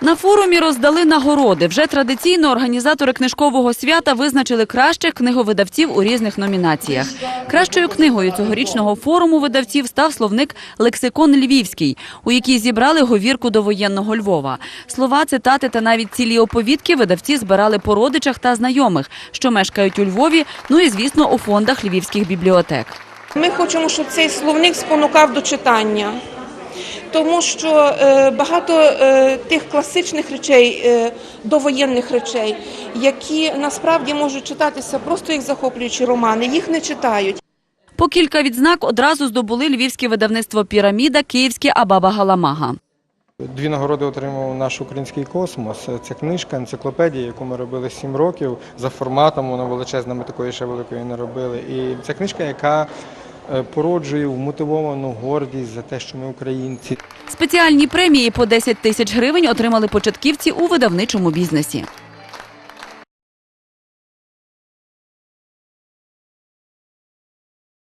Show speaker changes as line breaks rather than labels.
На форумі роздали нагороди. Вже традиційно організатори книжкового свята визначили кращих книговидавців у різних номінаціях. Кращою книгою цьогорічного форуму видавців став словник Лексикон Львівський, у якій зібрали говірку до воєнного Львова. Слова, цитати та навіть цілі оповідки видавці збирали по родичах та знайомих, що мешкають у Львові, ну і звісно у фондах львівських бібліотек.
Ми хочемо, щоб цей словник спонукав до читання, тому що е, багато е, тих класичних речей, е, довоєнних речей, які насправді можуть читатися просто як захоплюючі романи, їх не читають.
По кілька відзнак одразу здобули львівське видавництво Піраміда, київське Абаба Галамага.
Дві нагороди отримав наш український космос. Це книжка, енциклопедія, яку ми робили 7 років за форматом. Вона величезна, ми такої ще великої не робили. І це книжка, яка породжує вмотивовану гордість за те, що ми українці.
Спеціальні премії по 10 тисяч гривень отримали початківці у видавничому бізнесі.